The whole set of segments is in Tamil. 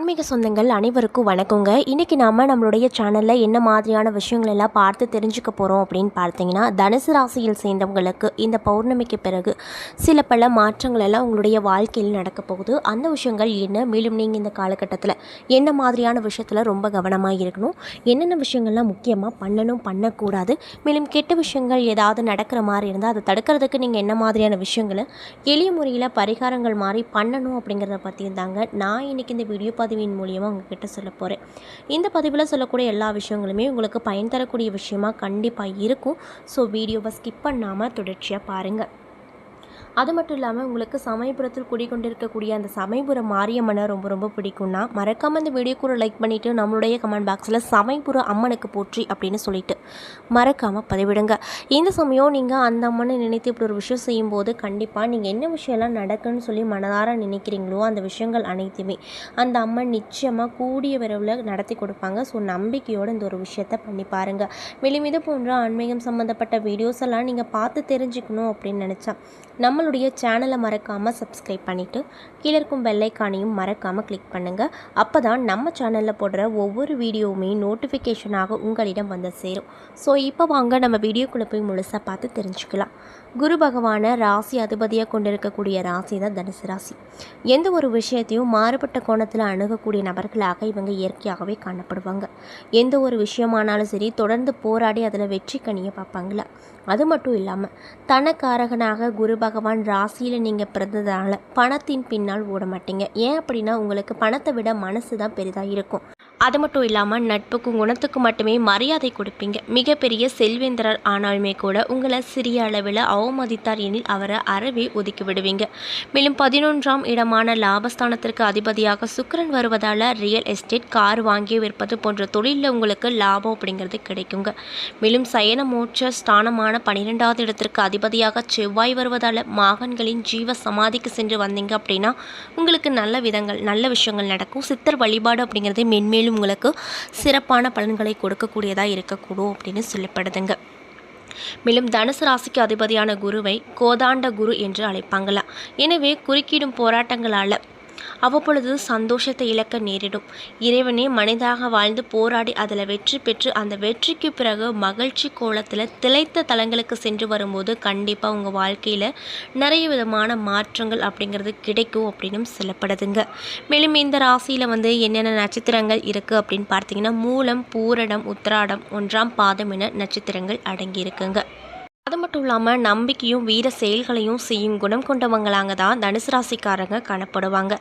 ஆன்மீக சொந்தங்கள் அனைவருக்கும் வணக்கங்க. இன்றைக்கி நாம் நம்மளுடைய சேனலில் என்ன மாதிரியான விஷயங்கள் எல்லாம் பார்த்து தெரிஞ்சுக்க போகிறோம் அப்படின்னு பார்த்தீங்கன்னா தனுசு ராசியில் சேர்ந்தவங்களுக்கு இந்த பௌர்ணமிக்கு பிறகு சில பல மாற்றங்கள் எல்லாம் உங்களுடைய வாழ்க்கையில் நடக்க போகுது. அந்த விஷயங்கள் என்ன? மேலும் நீங்கள் இந்த காலகட்டத்தில் என்ன மாதிரியான விஷயத்தில் ரொம்ப கவனமாக இருக்கணும்? என்னென்ன விஷயங்கள்லாம் முக்கியமாக பண்ணணும் பண்ணக்கூடாது? மேலும் கெட்ட விஷயங்கள் ஏதாவது நடக்கிற மாதிரி இருந்தால் அதை தடுக்கிறதுக்கு நீங்கள் என்ன மாதிரியான விஷயங்களை எளிய முறையில் பரிகாரங்கள் மாதிரி பண்ணணும் அப்படிங்கிறத பற்றி இருந்தாங்க நான் இன்றைக்கி இந்த வீடியோ பதிவின் மூலியமாக உங்ககிட்ட சொல்ல போகிறேன் இந்த பதிவில் சொல்லக்கூடிய எல்லா விஷயங்களுமே உங்களுக்கு பயன் தரக்கூடிய விஷயமா கண்டிப்பாக இருக்கும். ஸோ வீடியோவை ஸ்கிப் பண்ணாமல் தொடர்ச்சியாக பாருங்கள் அது மட்டும் இல்லாமல் உங்களுக்கு சமயபுரத்தில் குடிக்கொண்டிருக்கக்கூடிய அந்த சமயபுரம் மாரியம்மனை ரொம்ப ரொம்ப பிடிக்கும்னா மறக்காமல் இந்த வீடியோ கூட லைக் பண்ணிவிட்டு நம்மளுடைய கமெண்ட் பாக்ஸில் சமயபுர அம்மனுக்கு போற்றி அப்படின்னு சொல்லிட்டு மறக்காமல் பதிவிடுங்க. இந்த சமயம் நீங்கள் அந்த அம்மனை நினைத்து இப்படி ஒரு விஷயம் செய்யும்போது கண்டிப்பாக நீங்கள் என்ன விஷயம்லாம் நடக்குன்னு சொல்லி மனதார நினைக்கிறீங்களோ அந்த விஷயங்கள் அனைத்துமே அந்த அம்மன் நிச்சயமாக கூடிய விரைவில் நடத்தி கொடுப்பாங்க. ஸோ நம்பிக்கையோடு இந்த ஒரு விஷயத்தை பண்ணி பாருங்கள் மேலும் இது போன்ற ஆன்மீகம் சம்மந்தப்பட்ட வீடியோஸ் எல்லாம் நீங்கள் பார்த்து தெரிஞ்சுக்கணும் அப்படின்னு நினச்சா நம்மளுடைய சேனலை மறக்காமல் சப்ஸ்கிரைப் பண்ணிவிட்டு கீழே இருக்கும் பெல்லைக்கானையும் மறக்காமல் கிளிக் பண்ணுங்கள் அப்போ தான் நம்ம சேனலில் போடுற ஒவ்வொரு வீடியோவுமே நோட்டிஃபிகேஷனாக உங்களிடம் வந்து சேரும். ஸோ இப்போ வாங்க நம்ம வீடியோக்குள்ளே போய் முழுசாக பார்த்து தெரிஞ்சுக்கலாம். குரு பகவானை ராசி அதிபதியாக கொண்டிருக்கக்கூடிய ராசி தான் தனுசு ராசி. எந்த ஒரு விஷயத்தையும் மாறுபட்ட கோணத்தில் அணுகக்கூடிய நபர்களாக இவங்க இயற்கையாகவே காணப்படுவாங்க. எந்த ஒரு விஷயமானாலும் சரி தொடர்ந்து போராடி அதில் வெற்றி கனியை பார்ப்பாங்களா? அது மட்டும் இல்லாமல் தனக்காரகனாக குரு பகவான் ராசியில் நீங்கள் பிறந்ததால் பணத்தின் பின்னால் ஓட மாட்டீங்க. ஏன் அப்படின்னா உங்களுக்கு பணத்தை விட மனசு தான் பெரிதாக இருக்கும். அது மட்டும் இல்லாமல் நட்புக்கும் குணத்துக்கும் மட்டுமே மரியாதை கொடுப்பீங்க. மிகப்பெரிய செல்வேந்திரர் ஆனாலுமே கூட உங்களை சிறிய அளவில் அவமதித்தார் எனில் அவரை அறவே ஒதுக்கி விடுவீங்க. மேலும் பதினொன்றாம் இடமான லாபஸ்தானத்திற்கு அதிபதியாக சுக்கரன் வருவதால் ரியல் எஸ்டேட் கார் வாங்கி விற்பது போன்ற தொழிலில் உங்களுக்கு லாபம் அப்படிங்கிறது கிடைக்குங்க. மேலும் சயன மோட்ச ஸ்தானமான பன்னிரெண்டாவது இடத்திற்கு அதிபதியாக செவ்வாய் வருவதால் மாகன்களின் ஜீவ சமாதிக்கு சென்று வந்தீங்க அப்படின்னா உங்களுக்கு நல்ல விதங்கள் நல்ல விஷயங்கள் நடக்கும். சித்தர் வழிபாடு அப்படிங்கிறது மென்மேலும் உங்களுக்கு சிறப்பான பலன்களை கொடுக்கக்கூடியதாக இருக்கக்கூடும் அப்படின்னு சொல்லப்படுதுங்க. மேலும் தனுசு ராசிக்கு அதிபதியான குருவை கோதாண்ட குரு என்று அழைப்பாங்களாம் எனவே குறுக்கிடும் போராட்டங்களால் அவ்வப்பொழுது சந்தோஷத்தை இழக்க நேரிடும். இறைவனே மனிதாக வாழ்ந்து போராடி அதில் வெற்றி பெற்று அந்த வெற்றிக்கு பிறகு மகிழ்ச்சி கோலத்தில் திளைத்த தலங்களுக்கு சென்று வரும்போது கண்டிப்பாக உங்கள் வாழ்க்கையில் நிறைய விதமான மாற்றங்கள் அப்படிங்கிறது கிடைக்கும் அப்படின்னு சொல்லப்படுதுங்க. மேலும் இந்த ராசியில் வந்து என்னென்ன நட்சத்திரங்கள் இருக்குது அப்படின்னு பார்த்தீங்கன்னா மூலம் பூரடம் உத்திராடம் ஒன்றாம் பாதம் என நட்சத்திரங்கள் அடங்கியிருக்குங்க. அது மட்டும் இல்லாமல் நம்பிக்கையும் வீர செயல்களையும் செய்யும் குணம் கொண்டவங்களாங்க தான் தனுசு ராசிக்காரங்க காணப்படுவாங்க.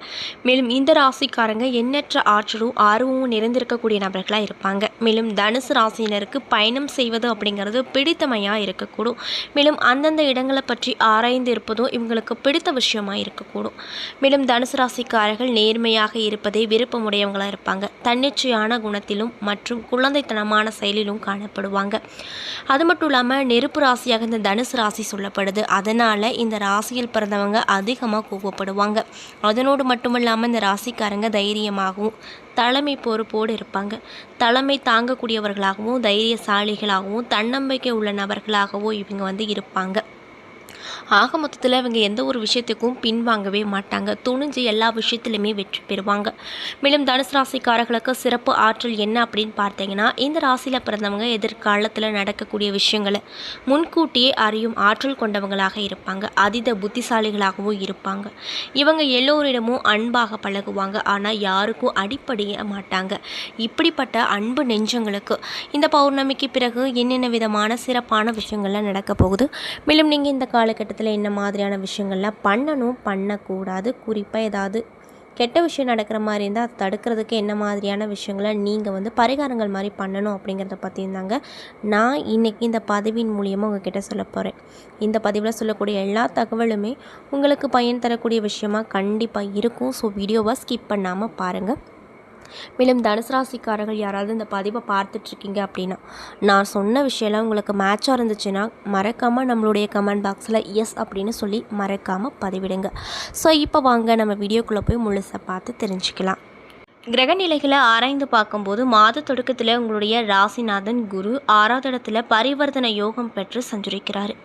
மேலும் இந்த ராசிக்காரங்க எண்ணற்ற ஆற்றலும் ஆர்வமும் நிறைந்திருக்கக்கூடிய நபர்களாக இருப்பாங்க. மேலும் தனுசு ராசியினருக்கு பயணம் செய்வது அப்படிங்கிறது பிடித்தமையாக இருக்கக்கூடும். மேலும் அந்தந்த இடங்களை பற்றி ஆராய்ந்து இருப்பதும் இவங்களுக்கு பிடித்த விஷயமாக இருக்கக்கூடும். மேலும் தனுசு ராசிக்காரர்கள் நேர்மையாக இருப்பதே விருப்பமுடையவங்களாக இருப்பாங்க. தன்னிச்சையான குணத்திலும் மற்றும் குழந்தைத்தனமான செயலிலும் காணப்படுவாங்க. அது மட்டும் இல்லாமல் நெருப்பு ராசியாக தகுந்த இந்த தனுசு ராசி சொல்லப்படுது. அதனால் இந்த ராசியில் பிறந்தவங்க அதிகமாக கோவப்படுவாங்க அதனோடு மட்டும் இல்லாமல் இந்த ராசிக்காரங்க தைரியமாகவும் தலைமை பொறுப்போடு இருப்பாங்க. தலைமை தாங்கக்கூடியவர்களாகவும் தைரியசாலிகளாகவும் தன்னம்பிக்கை உள்ள நபர்களாகவும் இவங்க வந்து இருப்பாங்க. ஆக மொத்தத்தில் இவங்க எந்த ஒரு விஷயத்துக்கும் பின்வாங்கவே மாட்டாங்க. துணிஞ்சு எல்லா விஷயத்துலையுமே வெற்றி பெறுவாங்க. மேலும் தனுசு ராசிக்காரர்களுக்கு சிறப்பு ஆற்றல் என்ன அப்படின்னு பார்த்தீங்கன்னா இந்த ராசியில் பிறந்தவங்க எதிர்காலத்தில் நடக்கக்கூடிய விஷயங்களை முன்கூட்டியே அறியும் ஆற்றல் கொண்டவங்களாக இருப்பாங்க. அதீத புத்திசாலிகளாகவும் இருப்பாங்க. இவங்க எல்லோரிடமும் அன்பாக பழகுவாங்க. ஆனால் யாருக்கும் அடிப்படைய மாட்டாங்க. இப்படிப்பட்ட அன்பு நெஞ்சங்களுக்கு இந்த பௌர்ணமிக்கு பிறகு என்னென்ன விதமான சிறப்பான விஷயங்கள்லாம் நடக்க போகுது? மேலும் நீங்கள் இந்த காலகட்டத்தில் என்ன மாதிரியான விஷயங்கள்லாம் பண்ணணும் பண்ணக்கூடாது. குறிப்பாக ஏதாவது கெட்ட விஷயம் நடக்கிற மாதிரி இருந்தால் அதை தடுக்கிறதுக்கு என்ன மாதிரியான விஷயங்களை நீங்கள் வந்து பரிகாரங்கள் மாதிரி பண்ணணும் அப்படிங்கிறத பற்றி இருந்தாங்க நான் இன்றைக்கி இந்த பதிவின் மூலியமாக உங்ககிட்ட சொல்ல போகிறேன் இந்த பதிவில் சொல்லக்கூடிய எல்லா தகவலுமே உங்களுக்கு பயன் தரக்கூடிய விஷயமாக கண்டிப்பாக இருக்கும். ஸோ வீடியோவை ஸ்கிப் பண்ணாமல் பாருங்கள் மேலும் தனுசு ராசிக்காரர்கள் யாராவது இந்த பதிவை பார்த்துட்ருக்கீங்க அப்படின்னா நான் சொன்ன விஷயம்லாம் உங்களுக்கு மேட்சாக இருந்துச்சுன்னா மறக்காமல் நம்மளுடைய கமெண்ட் பாக்ஸில் எஸ் அப்படின்னு சொல்லி மறக்காமல் பதிவிடுங்க. ஸோ இப்போ வாங்க நம்ம வீடியோக்குள்ளே போய் முழுசாக பார்த்து தெரிஞ்சுக்கலாம். கிரகநிலைகளை ஆராய்ந்து பார்க்கும்போது மாத தொடக்கத்தில் உங்களுடைய ராசிநாதன் குரு ஆறாவது இடத்துல பரிவர்த்தனை யோகம் பெற்று சஞ்சரிக்கிறாரு.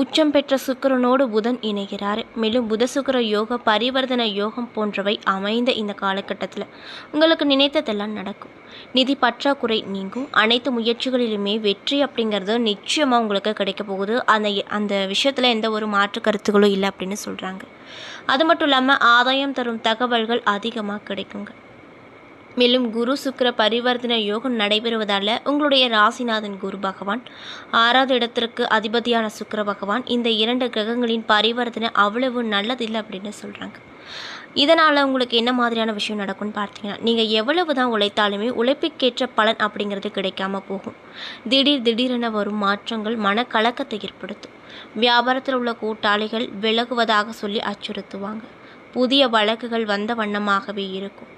உச்சம் பெற்ற சுக்கிரனோடு புதன் இணைகிறார். மேலும் புத சுக்கர யோக பரிவர்த்தன யோகம் போன்றவை அமைந்த இந்த காலகட்டத்தில் உங்களுக்கு நினைத்ததெல்லாம் நடக்கும். நிதி பற்றாக்குறை நீங்கும். அனைத்து முயற்சிகளிலுமே வெற்றி அப்படிங்கிறது நிச்சயமாக உங்களுக்கு கிடைக்க போகுது. அந்த அந்த விஷயத்தில் எந்த ஒரு மாற்று கருத்துகளும் இல்லை அப்படின்னு சொல்கிறாங்க அது மட்டும் இல்லாமல் ஆதாயம் தரும் தகவல்கள் அதிகமாக கிடைக்குங்க. மேலும் குரு சுக்கர பரிவர்த்தன யோகம் நடைபெறுவதால் உங்களுடைய ராசிநாதன் குரு பகவான் ஆறாவது இடத்திற்கு அதிபதியான சுக்கர பகவான் இந்த இரண்டு கிரகங்களின் பரிவர்த்தனை அவ்வளவு நல்லதில்லை அப்படின்னு சொல்கிறாங்க இதனால் உங்களுக்கு என்ன மாதிரியான விஷயம் நடக்கும்னு பார்த்தீங்கன்னா நீங்கள் எவ்வளவு தான் உழைத்தாலுமே உழைப்புக்கேற்ற பலன் அப்படிங்கிறது கிடைக்காம போகும். திடீர் திடீரென வரும் மாற்றங்கள் மனக்கலக்கத்தை ஏற்படுத்தும். வியாபாரத்தில் உள்ள கூட்டாளிகள் விலகுவதாக சொல்லி அச்சுறுத்துவாங்க. புதிய வழக்குகள் வந்த வண்ணமாகவே இருக்கும்.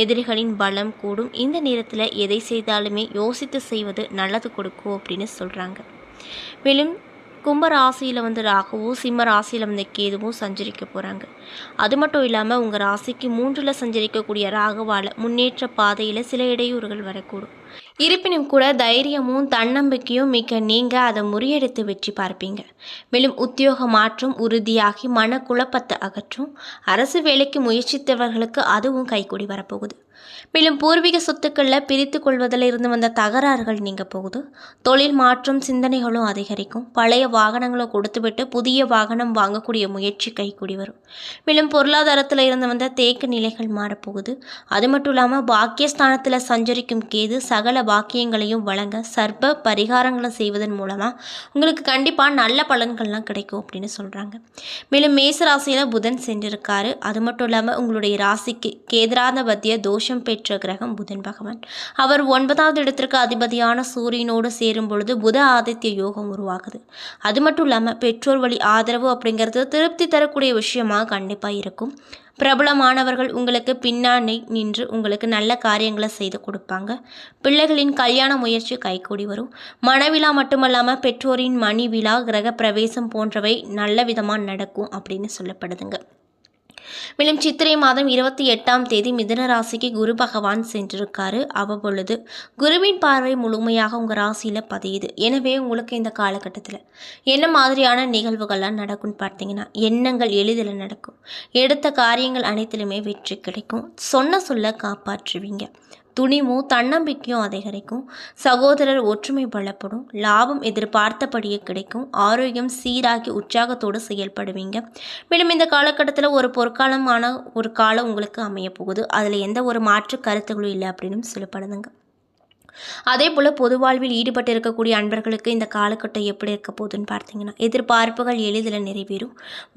எதிரிகளின் பலம் கூடும். இந்த நேரத்தில் எதை செய்தாலுமே யோசித்து செய்வது நல்லது கொடுக்கும் அப்படின்னு சொல்கிறாங்க மேலும் கும்ப ராசியில் வந்து ராகுவும் சிம்ம ராசியில் வந்து கேதுவும் சஞ்சரிக்க போகிறாங்க அது மட்டும் இல்லாமல் உங்கள் ராசிக்கு மூன்றில் சஞ்சரிக்கக்கூடிய ராகுவால் முன்னேற்ற பாதையில் சில இடையூறுகள் வரக்கூடும். இருப்பினும் கூட தைரியமும் தன்னம்பிக்கையும் மிக்க நீங்கள் அதை முறியடித்து வெற்றி பார்ப்பீங்க. மேலும் உத்தியோக மாற்றம் உறுதியாகி மனக்குழப்பத்தை அகற்றும். அரசு வேலைக்கு முயற்சித்தவர்களுக்கு அதுவும் கைகூடி வரப்போகுது. மேலும் பூர்வீக சொத்துக்களில் பிரித்து கொள்வதில் இருந்து வந்த தகராறுகள் நீங்க போகுது. தொழில் மாற்றம் சிந்தனைகளும் அதிகரிக்கும். பழைய வாகனங்களை கொடுத்துவிட்டு புதிய வாகனம் வாங்கக்கூடிய முயற்சி கைக்கூடி வரும். மேலும் பொருளாதாரத்தில் இருந்து வந்த தேக்க நிலைகள் மாறப்போகுது. அது மட்டும் இல்லாமல் பாக்கியஸ்தானத்தில் சஞ்சரிக்கும் கேது சகல பாக்கியங்களையும் வழங்க சர்ப்ப பரிகாரங்களை செய்வதன் மூலமாக உங்களுக்கு கண்டிப்பாக நல்ல பலன்கள்லாம் கிடைக்கும் அப்படின்னு சொல்கிறாங்க மேலும் மேச ராசியில் புதன் சென்றிருக்காரு. அது மட்டும் இல்லாமல் உங்களுடைய ராசிக்கு கேந்திராதிபத்திய தோஷம் பெற்ற கிரகம் புதன் பகவான். அவர் ஒன்பதாவது இடத்திற்கு அதிபதியான சூரியனோடு சேரும் பொழுது புத ஆதித்ய யோகம் உருவாகுது. அது மட்டும் இல்லாமல் பெற்றோர் வழி ஆதரவு அப்படிங்கிறது திருப்தி தரக்கூடிய விஷயமாக கண்டிப்பாக இருக்கும். பிரபலமானவர்கள் உங்களுக்கு பின்னாடி நின்று உங்களுக்கு நல்ல காரியங்களை செய்து கொடுப்பாங்க. பிள்ளைகளின் கல்யாண முயற்சி கைகூடி வரும். மனவிழா மட்டுமல்லாமல் பெற்றோரின் மணி விழா கிரக பிரவேசம் போன்றவை நல்ல விதமாக நடக்கும் அப்படின்னு சொல்லப்படுதுங்க. மேலும் சித்திரை மாதம் இருபத்தி எட்டாம் தேதி மிதன ராசிக்கு குரு பகவான் சென்றிருக்காரு. அவ்வப்பொழுது குருவின் பார்வை முழுமையாக உங்கள் ராசியில் பதியுது. எனவே உங்களுக்கு இந்த காலகட்டத்தில் என்ன மாதிரியான நிகழ்வுகள்லாம் நடக்கும்னு பார்த்தீங்கன்னா எண்ணங்கள் எளிதில் நடக்கும். எடுத்த காரியங்கள் அனைத்திலுமே வெற்றி கிடைக்கும். சொன்ன சொல்ல காப்பாற்றுவீங்க. துணிவும் தன்னம்பிக்கையும் அதிகரிக்கும். சகோதரர் ஒற்றுமை பலப்படும். லாபம் எதிர்பார்த்தபடியே கிடைக்கும். ஆரோக்கியம் சீராகி உற்சாகத்தோடு செயல்படுவீங்க. மேலும் இந்த காலகட்டத்தில் ஒரு பொற்காலமான ஒரு காலம் உங்களுக்கு அமைய போகுது அதில் எந்த ஒரு மாற்று கருத்துகளும் இல்லை அப்படின்னு சொல்லப்படுதுங்க. அதே போல் பொது வாழ்வில் ஈடுபட்டு இருக்கக்கூடிய அன்பர்களுக்கு இந்த காலகட்டம் எப்படி இருக்க போகுதுன்னு பார்த்தீங்கன்னா எதிர்பார்ப்புகள் எளிதில் நிறைவேறும்.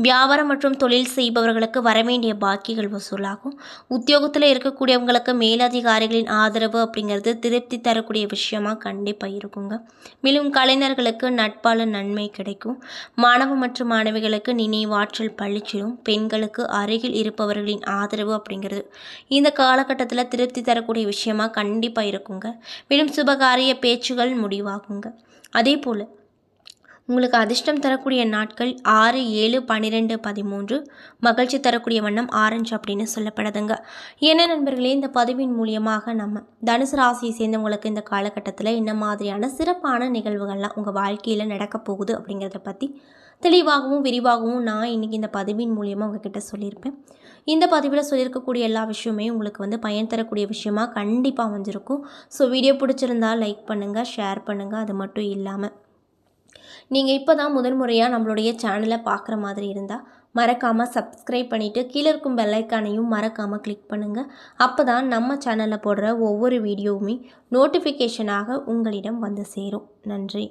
வியாபாரம் மற்றும் தொழில் செய்பவர்களுக்கு வரவேண்டிய பாக்கிகள் வசூலாகும். உத்தியோகத்தில் இருக்கக்கூடியவங்களுக்கு மேலதிகாரிகளின் ஆதரவு அப்படிங்கிறது திருப்தி தரக்கூடிய விஷயமா கண்டிப்பாக இருக்குங்க. மேலும் கலைஞர்களுக்கு நட்பால நன்மை கிடைக்கும். மாணவ மற்றும் மாணவிகளுக்கு நினைவாற்றல் பழிச்சிடும். பெண்களுக்கு அருகில் இருப்பவர்களின் ஆதரவு அப்படிங்கிறது இந்த காலகட்டத்தில் திருப்தி தரக்கூடிய விஷயமா கண்டிப்பாக இருக்குங்க. மேலும் சுபகாரிய பேச்சுகள் முடிவாகுங்க. அதே போல் உங்களுக்கு அதிர்ஷ்டம் தரக்கூடிய நாட்கள் ஆறு ஏழு பன்னிரெண்டு பதிமூன்று மகிழ்ச்சி தரக்கூடிய வண்ணம் ஆரஞ்சு அப்படின்னு சொல்லப்படுதுங்க. என்ன நண்பர்களே இந்த பதிவின் மூலியமாக நம்ம தனுசு ராசியை சேர்ந்தவங்களுக்கு இந்த காலகட்டத்தில் என்ன மாதிரியான சிறப்பான நிகழ்வுகள்லாம் உங்கள் வாழ்க்கையில் நடக்க போகுது அப்படிங்கிறத பற்றி தெளிவாகவும் விரிவாகவும் நான் இன்றைக்கி இந்த பதிவின் மூலியமாக உங்ககிட்ட சொல்லியிருப்பேன். இந்த பதிவில் சொல்லியிருக்கக்கூடிய எல்லா விஷயமே உங்களுக்கு வந்து பயன் தரக்கூடிய விஷயமா கண்டிப்பாக அமைஞ்சிருக்கும் ஸோ வீடியோ பிடிச்சிருந்தா லைக் பண்ணுங்கள் ஷேர் பண்ணுங்கள் அது மட்டும் இல்லாமல் நீங்கள் இப்போ தான் முதன் முறையாக நம்மளுடைய சேனலை பார்க்குற மாதிரி இருந்தால் மறக்காமல் சப்ஸ்கிரைப் பண்ணிவிட்டு கீழே இருக்கும் பெல்லைக்கானையும் மறக்காமல் கிளிக் பண்ணுங்கள் அப்போ தான் நம்ம சேனலில் போடுற ஒவ்வொரு வீடியோவுமே நோட்டிஃபிகேஷனாக உங்களிடம் வந்து சேரும். நன்றி.